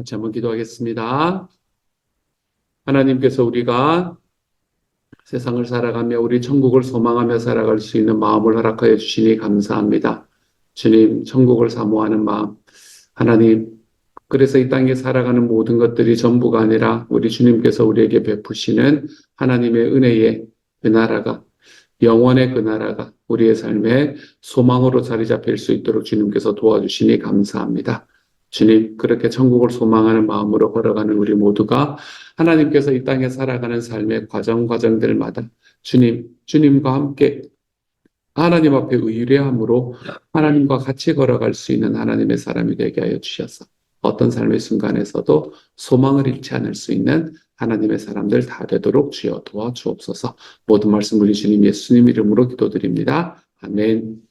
같이 한번 기도하겠습니다. 하나님께서 우리가 세상을 살아가며 우리 천국을 소망하며 살아갈 수 있는 마음을 허락하여 주시니 감사합니다. 주님, 천국을 사모하는 마음. 하나님, 그래서 이 땅에 살아가는 모든 것들이 전부가 아니라 우리 주님께서 우리에게 베푸시는 하나님의 은혜의 그 나라가 영원의 그 나라가 우리의 삶에 소망으로 자리 잡힐 수 있도록 주님께서 도와주시니 감사합니다. 주님, 그렇게 천국을 소망하는 마음으로 걸어가는 우리 모두가 하나님께서 이 땅에 살아가는 삶의 과정, 과정들마다 주님, 주님과 함께 하나님 앞에 의뢰함으로 하나님과 같이 걸어갈 수 있는 하나님의 사람이 되게 하여 주셔서 어떤 삶의 순간에서도 소망을 잃지 않을 수 있는 하나님의 사람들 다 되도록 주여 도와주옵소서. 모든 말씀 우리 주님 예수님 이름으로 기도드립니다. 아멘.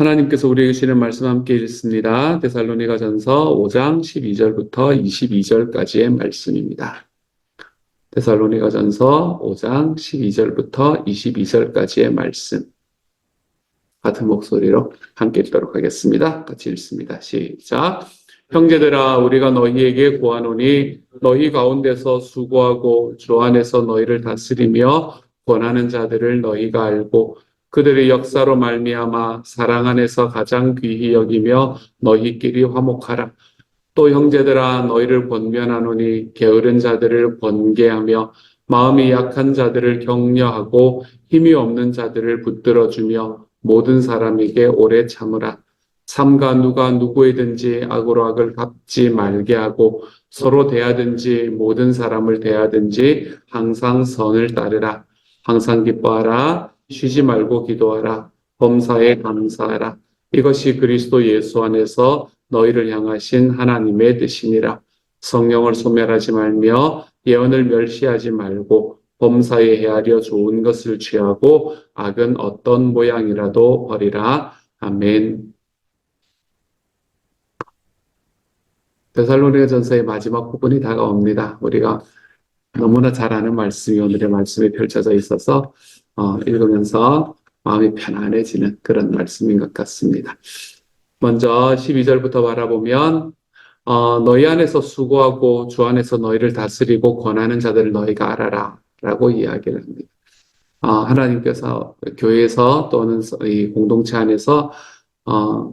하나님께서 우리에게 주시는 말씀 함께 읽습니다. 데살로니가 전서 5장 12절부터 22절까지의 말씀입니다. 데살로니가 전서 5장 12절부터 22절까지의 말씀. 같은 목소리로 함께 읽도록 하겠습니다. 같이 읽습니다. 시작. 형제들아 우리가 너희에게 구하노니 너희 가운데서 수고하고 주 안에서 너희를 다스리며 권하는 자들을 너희가 알고 그들의 역사로 말미암아 사랑 안에서 가장 귀히 여기며 너희끼리 화목하라. 또 형제들아 너희를 권면하노니 게으른 자들을 권계하며 마음이 약한 자들을 격려하고 힘이 없는 자들을 붙들어 주며 모든 사람에게 오래 참으라. 삼가 누가 누구에든지 악으로 악을 갚지 말게 하고 서로 대하든지 모든 사람을 대하든지 항상 선을 따르라. 항상 기뻐하라. 쉬지 말고 기도하라. 범사에 감사하라. 이것이 그리스도 예수 안에서 너희를 향하신 하나님의 뜻이니라. 성령을 소멸하지 말며 예언을 멸시하지 말고 범사에 헤아려 좋은 것을 취하고 악은 어떤 모양이라도 버리라. 아멘. 데살로니가 전서의 마지막 부분이 다가옵니다. 우리가 너무나 잘 아는 말씀이 오늘의 말씀에 펼쳐져 있어서 어, 읽으면서 마음이 편안해지는 그런 말씀인 것 같습니다. 먼저 12절부터 바라보면 어, 너희 안에서 수고하고 주 안에서 너희를 다스리고 권하는 자들을 너희가 알아라 라고 이야기를 합니다. 어, 하나님께서 교회에서 또는 이 공동체 안에서 어,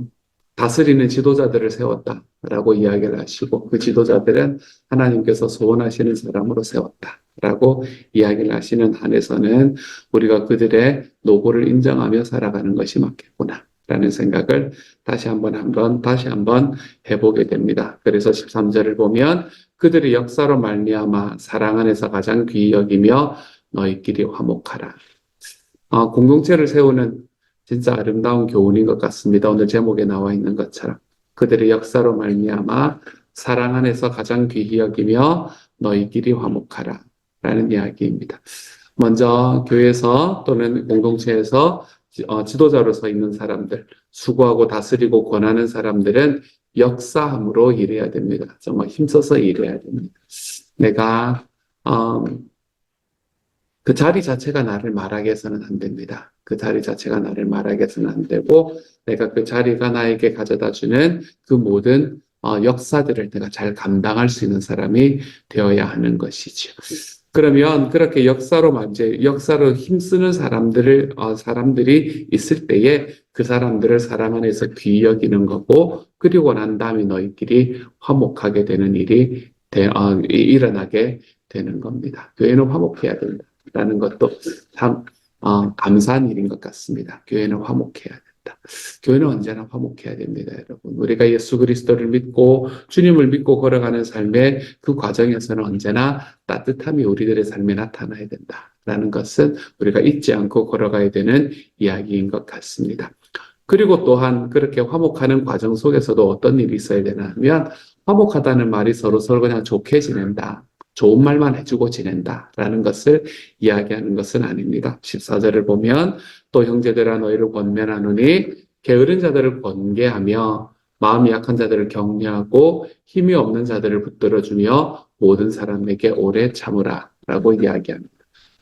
다스리는 지도자들을 세웠다 라고 이야기를 하시고 그 지도자들은 하나님께서 소원하시는 사람으로 세웠다 라고 이야기를 하시는 한에서는 우리가 그들의 노고를 인정하며 살아가는 것이 맞겠구나 라는 생각을 다시 한번 한번 다시 한번 해보게 됩니다. 그래서 13절을 보면 그들의 역사로 말미암아 사랑 안에서 가장 귀히 여기며 너희끼리 화목하라. 어, 공동체를 세우는 진짜 아름다운 교훈인 것 같습니다. 오늘 제목에 나와 있는 것처럼 그들의 역사로 말미암아 사랑 안에서 가장 귀히 여기며 너희끼리 화목하라 라는 이야기입니다. 먼저 교회에서 또는 공동체에서 어, 지도자로서 있는 사람들, 수고하고 다스리고 권하는 사람들은 역사함으로 일해야 됩니다. 정말 힘써서 일해야 됩니다. 내가 어, 그 자리 자체가 나를 말하게 해서는 안 됩니다. 그 자리 자체가 나를 말하게 해서는 안 되고 내가 그 자리가 나에게 가져다 주는 그 모든 어, 역사들을 내가 잘 감당할 수 있는 사람이 되어야 하는 것이죠. 그러면 그렇게 역사로 만제 역사로 힘쓰는 사람들을 어, 사람들이 있을 때에 그 사람들을 사랑 안에서 귀히 여기는 거고 그리고 난 다음에 너희끼리 화목하게 되는 일이 되, 어, 일어나게 되는 겁니다. 교회는 화목해야 된다. 라는 것도 참 어, 감사한 일인 것 같습니다. 교회는 화목해야 된다. 교회는 언제나 화목해야 됩니다, 여러분. 우리가 예수 그리스도를 믿고 주님을 믿고 걸어가는 삶의 그 과정에서는 언제나 따뜻함이 우리들의 삶에 나타나야 된다 라는 것은 우리가 잊지 않고 걸어가야 되는 이야기인 것 같습니다. 그리고 또한 그렇게 화목하는 과정 속에서도 어떤 일이 있어야 되나 하면 화목하다는 말이 서로 서로 그냥 좋게 지낸다. 좋은 말만 해주고 지낸다라는 것을 이야기하는 것은 아닙니다. 14절을 보면 또 형제들아 너희를 권면하노니 게으른 자들을 권계하며 마음이 약한 자들을 격려하고 힘이 없는 자들을 붙들어주며 모든 사람에게 오래 참으라 라고 이야기합니다.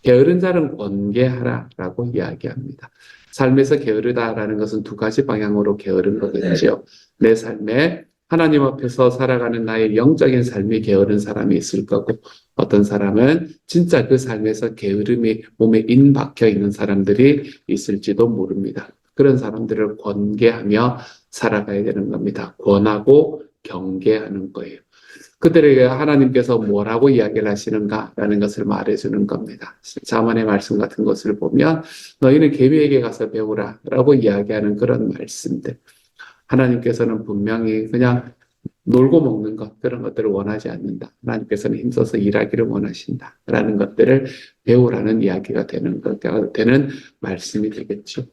게으른 자는 권계하라 라고 이야기합니다. 삶에서 게으르다라는 것은 두 가지 방향으로 게으른 거겠죠. 내 삶에 하나님 앞에서 살아가는 나의 영적인 삶이 게으른 사람이 있을 거고 어떤 사람은 진짜 그 삶에서 게으름이 몸에 인박혀 있는 사람들이 있을지도 모릅니다. 그런 사람들을 권계하며 살아가야 되는 겁니다. 권하고 경계하는 거예요. 그들에게 하나님께서 뭐라고 이야기를 하시는가라는 것을 말해주는 겁니다. 자만의 말씀 같은 것을 보면 너희는 개미에게 가서 배우라라고 이야기하는 그런 말씀들. 하나님께서는 분명히 그냥 놀고 먹는 것 그런 것들을 원하지 않는다. 하나님께서는 힘써서 일하기를 원하신다라는 것들을 배우라는 이야기가 되는 것 되는 말씀이 되겠죠.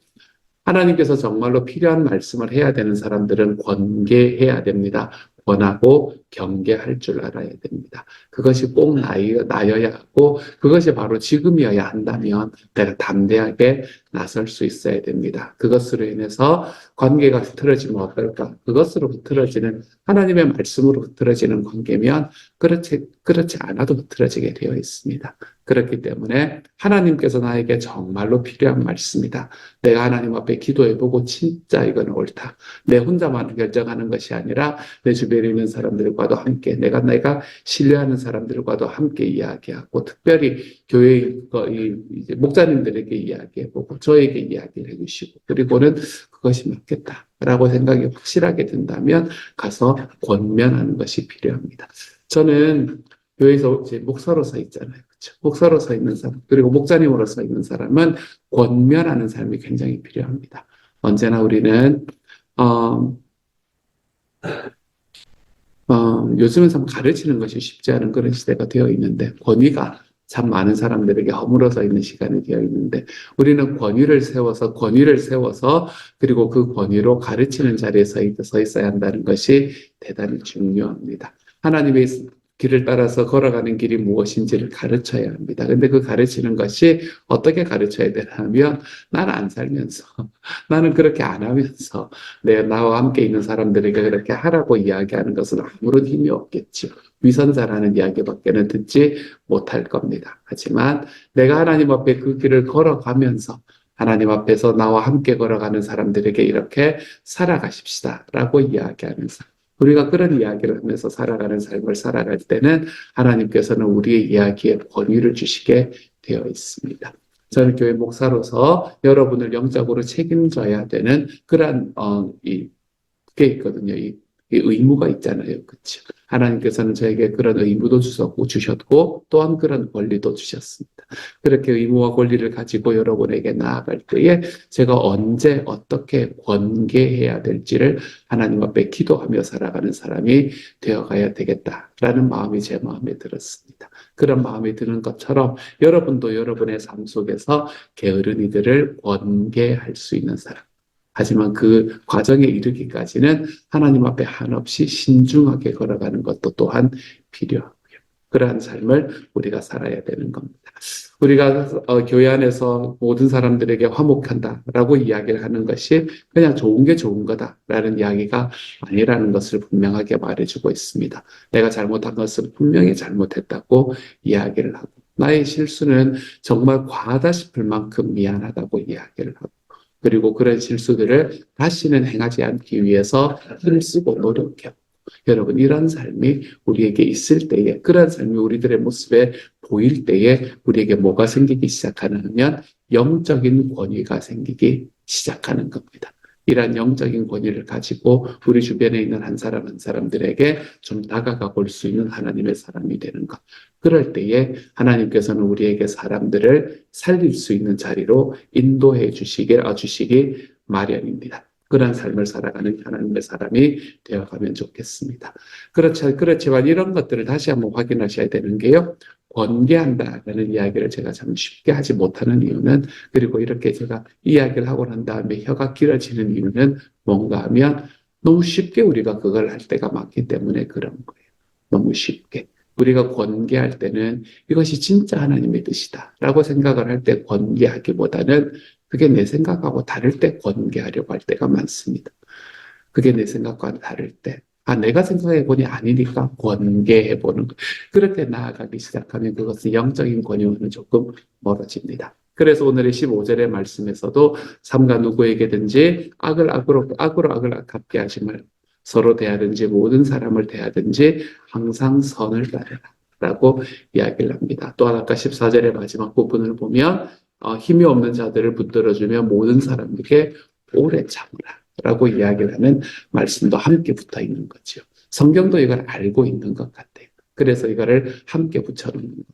하나님께서 정말로 필요한 말씀을 해야 되는 사람들은 권계해야 됩니다. 권하고 경계할 줄 알아야 됩니다. 그것이 꼭 나여야 하고 그것이 바로 지금이어야 한다면 내가 담대하게 나설 수 있어야 됩니다. 그것으로 인해서 관계가 흐트러지면 어떨까? 그것으로 흐트러지는 하나님의 말씀으로 흐트러지는 관계면 그렇지 그렇지 않아도 흐트러지게 되어 있습니다. 그렇기 때문에 하나님께서 나에게 정말로 필요한 말씀이다. 내가 하나님 앞에 기도해보고 진짜 이건 옳다. 내 혼자만 결정하는 것이 아니라 내 주변 에 있는 사람들과도 함께 내가 내가 신뢰하는 사람들과도 함께 이야기하고 특별히 교회 이제 목사님들에게 이야기해보고 저에게 이야기를 해주시고 그리고는 그것이 맞겠다라고 생각이 확실하게 든다면 가서 권면하는 것이 필요합니다. 저는 교회에서 이제 목사로서 있잖아요. 목사로서 있는 사람 그리고 목자님으로서 있는 사람은 권면하는 삶이 굉장히 필요합니다. 언제나 우리는 어, 어, 요즘은 참 가르치는 것이 쉽지 않은 그런 시대가 되어 있는데 권위가 참 많은 사람들에게 허물어져 있는 시간이 되어 있는데 우리는 권위를 세워서 권위를 세워서 그리고 그 권위로 가르치는 자리에 서, 있어야 한다는 것이 대단히 중요합니다. 하나님의 길을 따라서 걸어가는 길이 무엇인지를 가르쳐야 합니다. 근데 그 가르치는 것이 어떻게 가르쳐야 되냐 하면 나는 안 살면서 나는 그렇게 안 하면서 내 나와 함께 있는 사람들에게 그렇게 하라고 이야기하는 것은 아무런 힘이 없겠죠. 위선자라는 이야기밖에는 듣지 못할 겁니다. 하지만 내가 하나님 앞에 그 길을 걸어가면서 하나님 앞에서 나와 함께 걸어가는 사람들에게 이렇게 살아가십시다 라고 이야기하면서 우리가 그런 이야기를 하면서 살아가는 삶을 살아갈 때는 하나님께서는 우리의 이야기에 권위를 주시게 되어 있습니다. 저는 교회 목사로서 여러분을 영적으로 책임져야 되는 그러한 어, 이, 게 있거든요. 이, 이 의무가 있잖아요. 그렇죠? 하나님께서는 저에게 그런 의무도 주셨고, 주셨고 또한 그런 권리도 주셨습니다. 그렇게 의무와 권리를 가지고 여러분에게 나아갈 때에 제가 언제 어떻게 권계해야 될지를 하나님 앞에 기도하며 살아가는 사람이 되어가야 되겠다라는 마음이 제 마음에 들었습니다. 그런 마음이 드는 것처럼 여러분도 여러분의 삶 속에서 게으른 이들을 권계할 수 있는 사람. 하지만 그 과정에 이르기까지는 하나님 앞에 한없이 신중하게 걸어가는 것도 또한 필요하고요. 그러한 삶을 우리가 살아야 되는 겁니다. 우리가 어, 교회 안에서 모든 사람들에게 화목한다라고 이야기를 하는 것이 그냥 좋은 게 좋은 거다라는 이야기가 아니라는 것을 분명하게 말해주고 있습니다. 내가 잘못한 것은 분명히 잘못했다고 이야기를 하고 나의 실수는 정말 과하다 싶을 만큼 미안하다고 이야기를 하고 그리고 그런 실수들을 다시는 행하지 않기 위해서 힘을 쓰고 노력해요. 여러분, 이런 삶이 우리에게 있을 때에, 그런 삶이 우리들의 모습에 보일 때에 우리에게 뭐가 생기기 시작하냐면 영적인 권위가 생기기 시작하는 겁니다. 이러한 영적인 권위를 가지고 우리 주변에 있는 한 사람 한 사람들에게 좀 다가가 볼 수 있는 하나님의 사람이 되는 것. 그럴 때에 하나님께서는 우리에게 사람들을 살릴 수 있는 자리로 인도해 주시길, 어, 주시기 마련입니다. 그런 삶을 살아가는 하나님의 사람이 되어가면 좋겠습니다. 그렇지, 그렇지만 이런 것들을 다시 한번 확인하셔야 되는 게요. 권계한다라는 이야기를 제가 참 쉽게 하지 못하는 이유는 그리고 이렇게 제가 이야기를 하고 난 다음에 혀가 길어지는 이유는 뭔가 하면 너무 쉽게 우리가 그걸 할 때가 많기 때문에 그런 거예요. 너무 쉽게. 우리가 권계할 때는 이것이 진짜 하나님의 뜻이다 라고 생각을 할 때 권계하기보다는 그게 내 생각하고 다를 때 권계하려고 할 때가 많습니다. 그게 내 생각과 다를 때. 아, 내가 생각해 보니 아니니까 권계해 보는 거. 그렇게 나아가기 시작하면 그것은 영적인 권유와는 조금 멀어집니다. 그래서 오늘의 15절의 말씀에서도 삼가 누구에게든지 악을 악으로 악으로 악을 하지 말고 서로 대하든지 모든 사람을 대하든지 항상 선을 따르라. 라고 이야기를 합니다. 또한 아까 14절의 마지막 부분을 보면 어, 힘이 없는 자들을 붙들어주며 모든 사람에게 오래 참으라. 라고 이야기를 하는 말씀도 함께 붙어 있는 거죠. 성경도 이걸 알고 있는 것 같아요. 그래서 이거를 함께 붙여놓는 겁니다.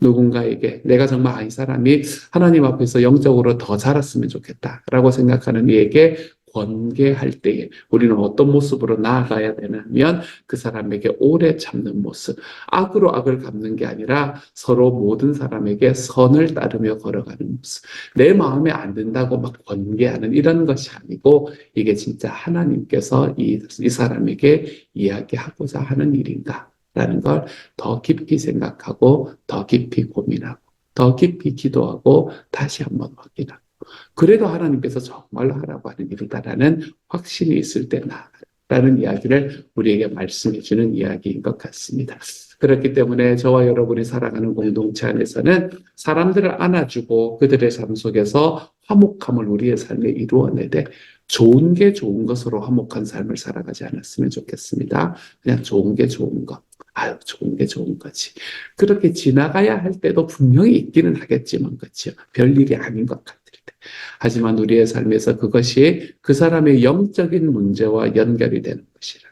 누군가에게 내가 정말 아, 이 사람이 하나님 앞에서 영적으로 더 자랐으면 좋겠다라고 생각하는 이에게 권계할 때에 우리는 어떤 모습으로 나아가야 되냐면 그 사람에게 오래 참는 모습, 악으로 악을 갚는 게 아니라 서로 모든 사람에게 선을 따르며 걸어가는 모습. 내 마음에 안 든다고 막 권계하는 이런 것이 아니고 이게 진짜 하나님께서 이, 이 사람에게 이야기하고자 하는 일인가? 라는 걸 더 깊이 생각하고 더 깊이 고민하고 더 깊이 기도하고 다시 한번 확인하고 그래도 하나님께서 정말로 하라고 하는 일이다라는 확신이 있을 때 나라는 이야기를 우리에게 말씀해 주는 이야기인 것 같습니다. 그렇기 때문에 저와 여러분이 살아가는 공동체 안에서는 사람들을 안아주고 그들의 삶 속에서 화목함을 우리의 삶에 이루어내되 좋은 게 좋은 것으로 화목한 삶을 살아가지 않았으면 좋겠습니다. 그냥 좋은 게 좋은 것. 아유, 좋은 게 좋은 거지. 그렇게 지나가야 할 때도 분명히 있기는 하겠지만, 그렇죠. 별일이 아닌 것 때. 하지만 우리의 삶에서 그것이 그 사람의 영적인 문제와 연결이 되는 것이라.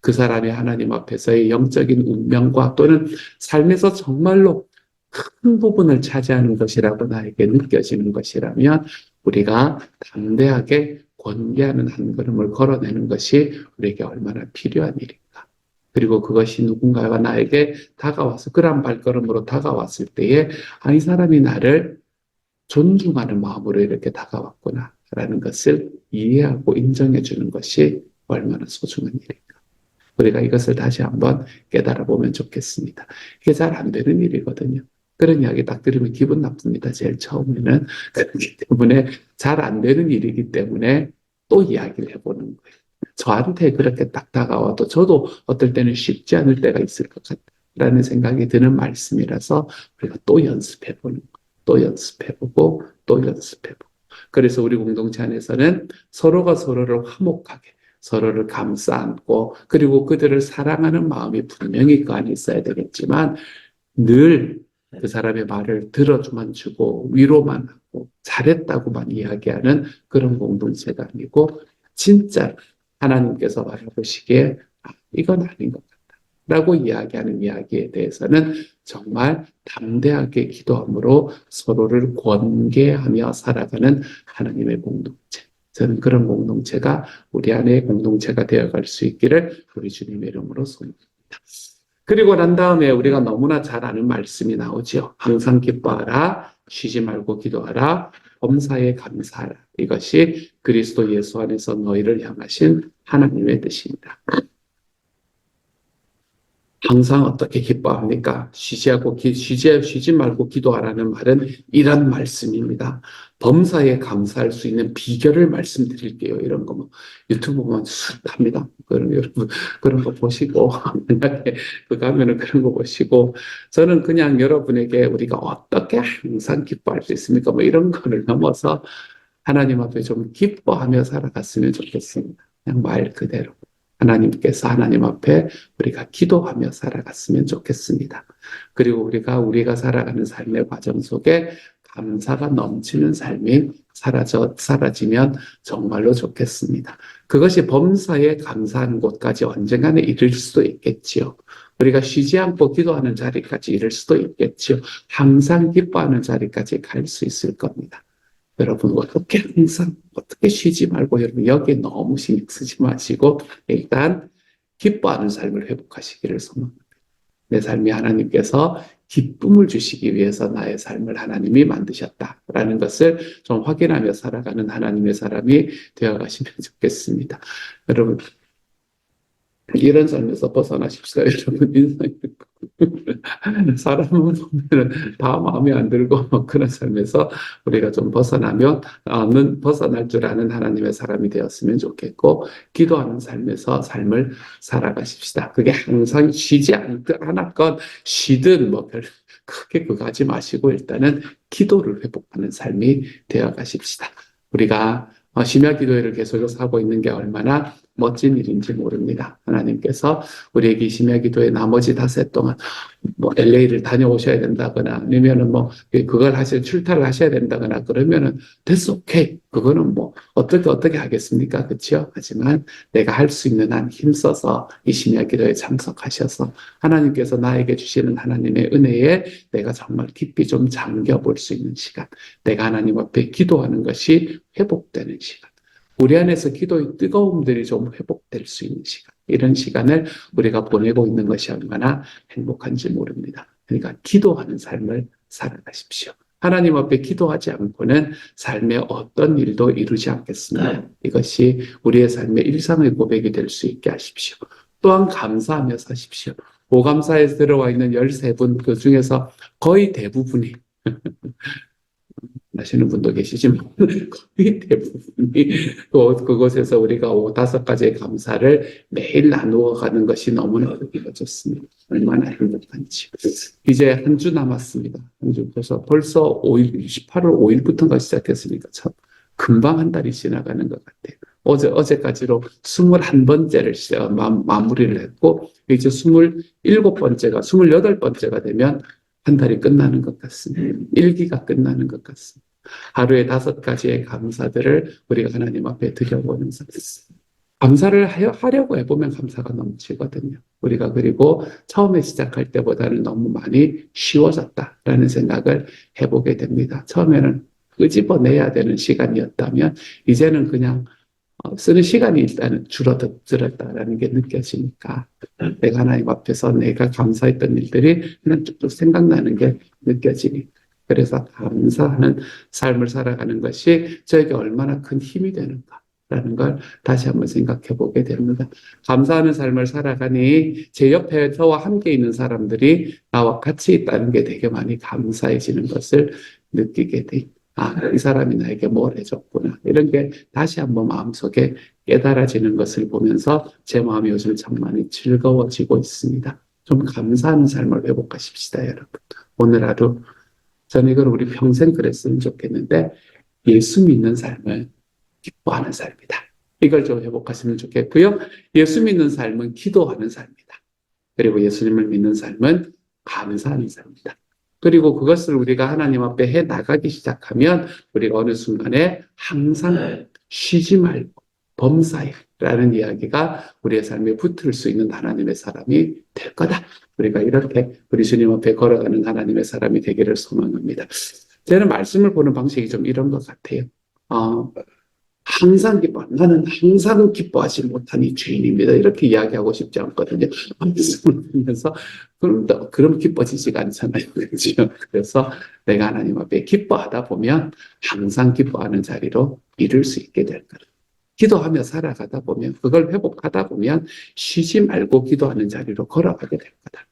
그 사람이 하나님 앞에서의 영적인 운명과 또는 삶에서 정말로 큰 부분을 차지하는 것이라고 나에게 느껴지는 것이라면 우리가 담대하게 권계하는 한 걸음을 걸어내는 것이 우리에게 얼마나 필요한 일인가. 그리고 그것이 누군가가 나에게 다가와서 그런 발걸음으로 다가왔을 때에 아, 이 사람이 나를 존중하는 마음으로 이렇게 다가왔구나 라는 것을 이해하고 인정해 주는 것이 얼마나 소중한 일인가. 우리가 이것을 다시 한번 깨달아 보면 좋겠습니다. 이게 잘 안 되는 일이거든요. 그런 이야기 딱 들으면 기분 나쁩니다. 제일 처음에는. 그렇기 때문에 잘 안 되는 일이기 때문에 또 이야기를 해보는 거예요. 저한테 그렇게 딱 다가와도 저도 어떨 때는 쉽지 않을 때가 있을 것 같다라는 생각이 드는 말씀이라서 우리가 또 연습해보는 거예요. 또 연습해보고 또 연습해보고. 그래서 우리 공동체 안에서는 서로가 서로를 화목하게 서로를 감싸 안고 그리고 그들을 사랑하는 마음이 분명히 그 안에 있어야 되겠지만 늘 그 사람의 말을 들어주만 주고 위로만 하고 잘했다고만 이야기하는 그런 공동체가 아니고 진짜 하나님께서 바라보시기에 아, 이건 아닌 것 같다 라고 이야기하는 이야기에 대해서는 정말 담대하게 기도함으로 서로를 권계하며 살아가는 하나님의 공동체 저는 그런 공동체가 우리 안에 공동체가 되어갈 수 있기를 우리 주님의 이름으로 소원합니다. 그리고 난 다음에 우리가 너무나 잘 아는 말씀이 나오죠. 항상 기뻐하라, 쉬지 말고 기도하라, 범사에 감사하라. 이것이 그리스도 예수 안에서 너희를 향하신 하나님의 뜻입니다. 항상 어떻게 기뻐합니까? 쉬지하고 기, 쉬지, 쉬지 말고 기도하라는 말은 이런 말씀입니다. 범사에 감사할 수 있는 비결을 말씀드릴게요. 이런 거 뭐 유튜브 보면 수합니다. 그런 여러분 그런 거 보시고 만약에 그 가면은 그런 거 보시고 저는 그냥 여러분에게 우리가 어떻게 항상 기뻐할 수 있습니까? 뭐 이런 거를 넘어서 하나님 앞에 좀 기뻐하며 살아갔으면 좋겠습니다. 그냥 말 그대로. 하나님께서 하나님 앞에 우리가 기도하며 살아갔으면 좋겠습니다. 그리고 우리가 우리가 살아가는 삶의 과정 속에 감사가 넘치는 삶이 사라져 사라지면 정말로 좋겠습니다. 그것이 범사에 감사하는 곳까지 언젠가는 이를 수도 있겠지요. 우리가 쉬지 않고 기도하는 자리까지 이를 수도 있겠지요. 항상 기뻐하는 자리까지 갈 수 있을 겁니다. 여러분 어떻게 항상 어떻게 쉬지 말고 여러분 여기에 너무 신경 쓰지 마시고 일단 기뻐하는 삶을 회복하시기를 소망합니다. 내 삶이 하나님께서 기쁨을 주시기 위해서 나의 삶을 하나님이 만드셨다라는 것을 좀 확인하며 살아가는 하나님의 사람이 되어 가시면 좋겠습니다. 여러분 이런 삶에서 벗어나십시오. 여러분 인생 사람은 보면 다 마음에 안 들고 뭐 그런 삶에서 우리가 좀 벗어나면 아는 벗어날 줄 아는 하나님의 사람이 되었으면 좋겠고 기도하는 삶에서 삶을 살아가십시다. 그게 항상 쉬지 않, 않았건 쉬든 뭐 별, 크게 그거 하지 마시고 일단은 기도를 회복하는 삶이 되어 가십시다. 우리가 어, 심야 기도회를 계속해서 하고 있는 게 얼마나 멋진 일인지 모릅니다. 하나님께서 우리에게 심야 기도회 나머지 닷새 동안 뭐 LA를 다녀오셔야 된다거나 아니면은 뭐 그걸 하셔 출타를 하셔야 된다거나 그러면은 됐어 오케이 그거는 뭐 어떻게 어떻게 하겠습니까? 그렇죠 하지만 내가 할 수 있는 한 힘써서 이 심야 기도에 참석하셔서 하나님께서 나에게 주시는 하나님의 은혜에 내가 정말 깊이 좀 잠겨 볼 수 있는 시간 내가 하나님 앞에 기도하는 것이 회복되는 시간 우리 안에서 기도의 뜨거움들이 좀 회복될 수 있는 시간 이런 시간을 우리가 보내고 있는 것이 얼마나 행복한지 모릅니다. 그러니까 기도하는 삶을 살아가십시오. 하나님 앞에 기도하지 않고는 삶의 어떤 일도 이루지 않겠습니다. 이것이 우리의 삶의 일상의 고백이 될 수 있게 하십시오. 또한 감사하며 사십시오. 오감사에 들어와 있는 13분 그 중에서 거의 대부분이 아시는 분도 계시지만 거의 대부분이 그- 그곳에서 우리가 오 다섯 가지의 감사를 매일 나누어 가는 것이 너무나 좋습니다. 얼마나 행복한지. 이제 한 주 남았습니다. 한 주. 그래서 벌써 5일, 18월 5일부터가 시작했으니까 참 금방 한 달이 지나가는 것 같아요. 어제, 어제까지로 21번째를 시작, 마, 마무리를 했고, 이제 27번째가, 28번째가 되면 한 달이 끝나는 것 같습니다. 일기가 끝나는 것 같습니다. 하루에 다섯 가지의 감사들을 우리가 하나님 앞에 드려보는 삶. 감사를 하려고 해보면 감사가 넘치거든요. 우리가 그리고 처음에 시작할 때보다는 너무 많이 쉬워졌다라는 생각을 해보게 됩니다. 처음에는 끄집어내야 되는 시간이었다면 이제는 그냥 어, 쓰는 시간이 일단은 줄어들었다라는 게 느껴지니까 내가 하나님 앞에서 내가 감사했던 일들이 그냥 쭉쭉 생각나는 게 느껴지니 그래서 감사하는 삶을 살아가는 것이 저에게 얼마나 큰 힘이 되는가 라는 걸 다시 한번 생각해 보게 됩니다. 감사하는 삶을 살아가니 제 옆에 저와 함께 있는 사람들이 나와 같이 있다는 게 되게 많이 감사해지는 것을 느끼게 돼. 아, 이 사람이 나에게 뭘 해줬구나. 이런 게 다시 한번 마음속에 깨달아지는 것을 보면서 제 마음이 요즘 참 많이 즐거워지고 있습니다. 좀 감사하는 삶을 회복하십시다, 여러분. 오늘 하루 저는 이걸 우리 평생 그랬으면 좋겠는데 예수 믿는 삶을 기뻐하는 삶이다. 이걸 좀 회복하시면 좋겠고요. 예수 믿는 삶은 기도하는 삶이다. 그리고 예수님을 믿는 삶은 감사하는 삶이다. 그리고 그것을 우리가 하나님 앞에 해 나가기 시작하면 우리가 어느 순간에 항상 쉬지 말고 범사에라는 이야기가 우리의 삶에 붙을 수 있는 하나님의 사람이 될 거다. 우리가 이렇게 우리 주님 앞에 걸어가는 하나님의 사람이 되기를 소망합니다. 저는 말씀을 보는 방식이 좀 이런 것 같아요. 어, 항상 기뻐. 나는 항상 기뻐하지 못하니 죄인입니다. 이렇게 이야기하고 싶지 않거든요. 말씀을 보면서 그럼 또 그럼 기뻐지지가 않잖아요. 그렇죠? 그래서 내가 하나님 앞에 기뻐하다 보면 항상 기뻐하는 자리로 이룰 수 있게 될 거예요. 기도하며 살아가다 보면 그걸 회복하다 보면 쉬지 말고 기도하는 자리로 걸어가게 될 거다.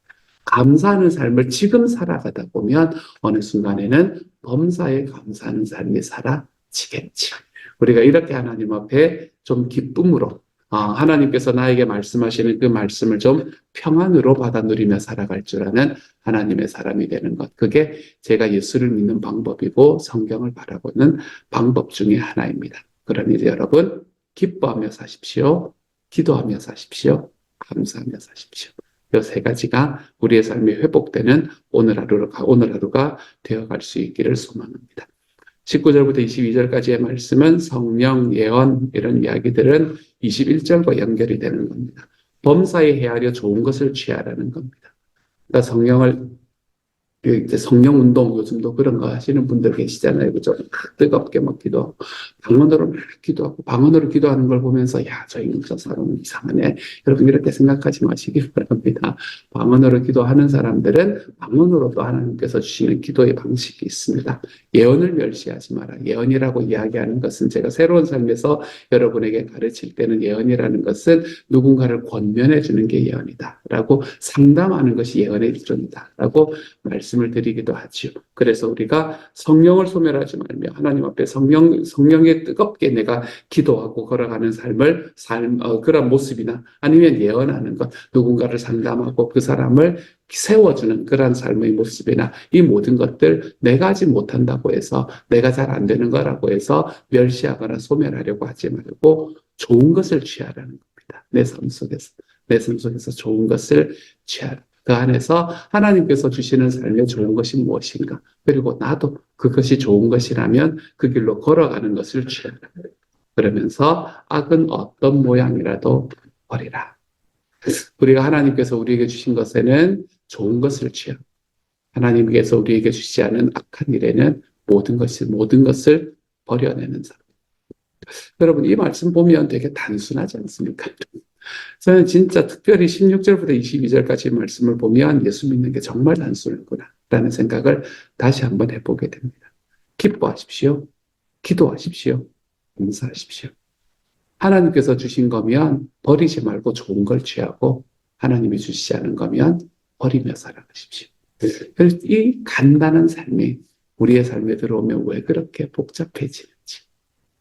감사하는 삶을 지금 살아가다 보면 어느 순간에는 범사에 감사하는 삶이 사라지겠지. 우리가 이렇게 하나님 앞에 좀 기쁨으로 아, 하나님께서 나에게 말씀하시는 그 말씀을 좀 평안으로 받아 누리며 살아갈 줄 아는 하나님의 사람이 되는 것. 그게 제가 예수를 믿는 방법이고 성경을 바라보는 방법 중에 하나입니다. 그러니 이제 여러분 기뻐하며 사십시오. 기도하며 사십시오. 감사하며 사십시오. 이 세 가지가 우리의 삶이 회복되는 오늘 하루가, 오늘 하루가 되어갈 수 있기를 소망합니다. 19절부터 22절까지의 말씀은 성령, 예언, 이런 이야기들은 21절과 연결이 되는 겁니다. 범사에 헤아려 좋은 것을 취하라는 겁니다. 그러니까 성령을, 이제 성령 운동 요즘도 그런 거 하시는 분들 계시잖아요. 그죠? 뜨겁게 막 기도하고, 방언으로 막 기도하고, 방언으로 기도하는 걸 보면서, 야, 저 인저 사람은 이상하네. 여러분, 이렇게 생각하지 마시기 바랍니다. 방언으로 기도하는 사람들은 방언으로도 하나님께서 주시는 기도의 방식이 있습니다. 예언을 멸시하지 마라. 예언이라고 이야기하는 것은 제가 새로운 삶에서 여러분에게 가르칠 때는 예언이라는 것은 누군가를 권면해 주는 게 예언이다. 라고 상담하는 것이 예언의 기준이다. 라고 말씀 말씀을 드리기도 하지요. 그래서 우리가 성령을 소멸하지 말며 하나님 앞에 성령 성령에 뜨겁게 내가 기도하고 걸어가는 삶을 삶 어, 그런 모습이나 아니면 예언하는 것 누군가를 상담하고 그 사람을 세워주는 그런 삶의 모습이나 이 모든 것들 내가 하지 못한다고 해서 내가 잘 안 되는 거라고 해서 멸시하거나 소멸하려고 하지 말고 좋은 것을 취하라는 겁니다. 내 삶 속에서 내 삶 속에서 좋은 것을 취하라. 그 안에서 하나님께서 주시는 삶의 좋은 것이 무엇인가? 그리고 나도 그것이 좋은 것이라면 그 길로 걸어가는 것을 취하라. 그러면서 악은 어떤 모양이라도 버리라. 우리가 하나님께서 우리에게 주신 것에는 좋은 것을 취하고 하나님께서 우리에게 주시지 않은 악한 일에는 모든 것이 모든 것을 버려내는 사람. 여러분 이 말씀 보면 되게 단순하지 않습니까? 저는 진짜 특별히 16절부터 22절까지 말씀을 보면 예수 믿는 게 정말 단순하구나 라는 생각을 다시 한번 해보게 됩니다. 기뻐하십시오. 기도하십시오. 감사하십시오. 하나님께서 주신 거면 버리지 말고 좋은 걸 취하고 하나님이 주시지 않은 거면 버리며 살아가십시오. 이 간단한 삶이 우리의 삶에 들어오면 왜 그렇게 복잡해지는지.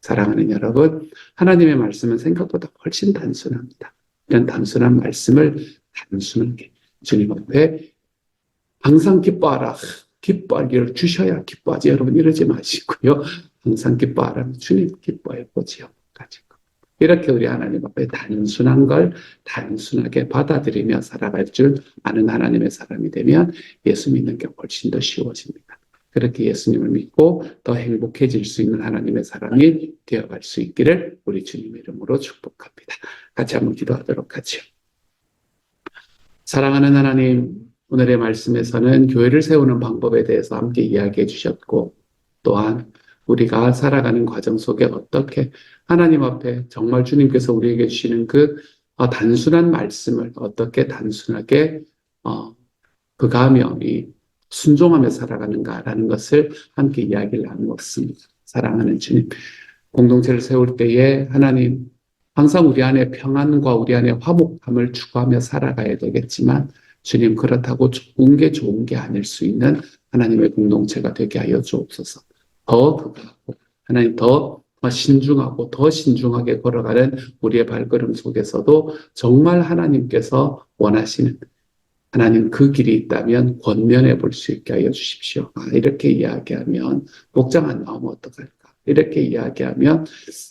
사랑하는 여러분, 하나님의 말씀은 생각보다 훨씬 단순합니다. 이런 단순한 말씀을 단순하게 주님 앞에 항상 기뻐하라. 일을 주셔야 기뻐하지. 여러분 이러지 마시고요. 항상 기뻐하라. 주님 기뻐해 보지요. 이렇게 우리 하나님 앞에 단순한 걸 단순하게 받아들이며 살아갈 줄 아는 하나님의 사람이 되면 예수 믿는 게 훨씬 더 쉬워집니다. 그렇게 예수님을 믿고 더 행복해질 수 있는 하나님의 사람이 되어갈 수 있기를 우리 주님의 이름으로 축복합니다. 같이 한번 기도하도록 하죠. 사랑하는 하나님, 오늘의 말씀에서는 교회를 세우는 방법에 대해서 함께 이야기해 주셨고, 또한 우리가 살아가는 과정 속에 어떻게 하나님 앞에 정말 주님께서 우리에게 주시는 그 어, 단순한 말씀을 어떻게 단순하게 어, 그가하며 이 순종하며 살아가는가라는 것을 함께 이야기를 나누었습니다. 사랑하는 주님, 공동체를 세울 때에 하나님 항상 우리 안에 평안과 우리 안에 화목함을 추구하며 살아가야 되겠지만 주님 그렇다고 좋은 게 좋은 게 아닐 수 있는 하나님의 공동체가 되게 하여 주옵소서. 더 그거하고 하나님 더 신중하고 더 신중하게 걸어가는 우리의 발걸음 속에서도 정말 하나님께서 원하시는 하나님 그 길이 있다면 권면해 볼 수 있게 하여 주십시오. 아, 이렇게 이야기하면 복장 안 나오면 어떡할까? 이렇게 이야기하면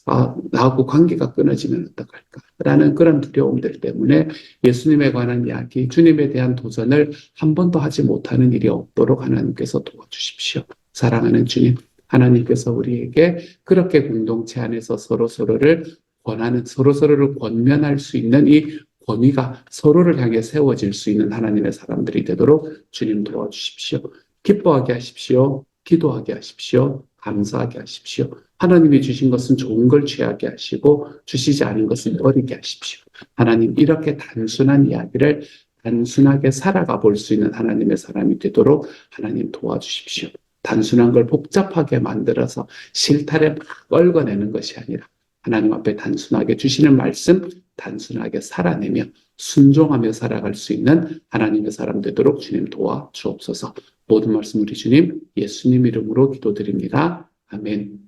아, 나하고 관계가 끊어지면 어떡할까? 라는 그런 두려움들 때문에 예수님에 관한 이야기, 주님에 대한 도전을 한 번도 하지 못하는 일이 없도록 하나님께서 도와주십시오. 사랑하는 주님, 하나님께서 우리에게 그렇게 공동체 안에서 서로 서로를 권하는, 서로 서로를 권면할 수 있는 이 권위가 서로를 향해 세워질 수 있는 하나님의 사람들이 되도록 주님 도와주십시오. 기뻐하게 하십시오. 기도하게 하십시오. 감사하게 하십시오. 하나님이 주신 것은 좋은 걸 취하게 하시고 주시지 않은 것은 버리게 하십시오. 하나님 이렇게 단순한 이야기를 단순하게 살아가 볼 수 있는 하나님의 사람이 되도록 하나님 도와주십시오. 단순한 걸 복잡하게 만들어서 실타래 막 얽어내는 것이 아니라 하나님 앞에 단순하게 주시는 말씀 단순하게 살아내며 순종하며 살아갈 수 있는 하나님의 사람 되도록 주님 도와 주옵소서. 모든 말씀 우리 주님 예수님 이름으로 기도드립니다. 아멘.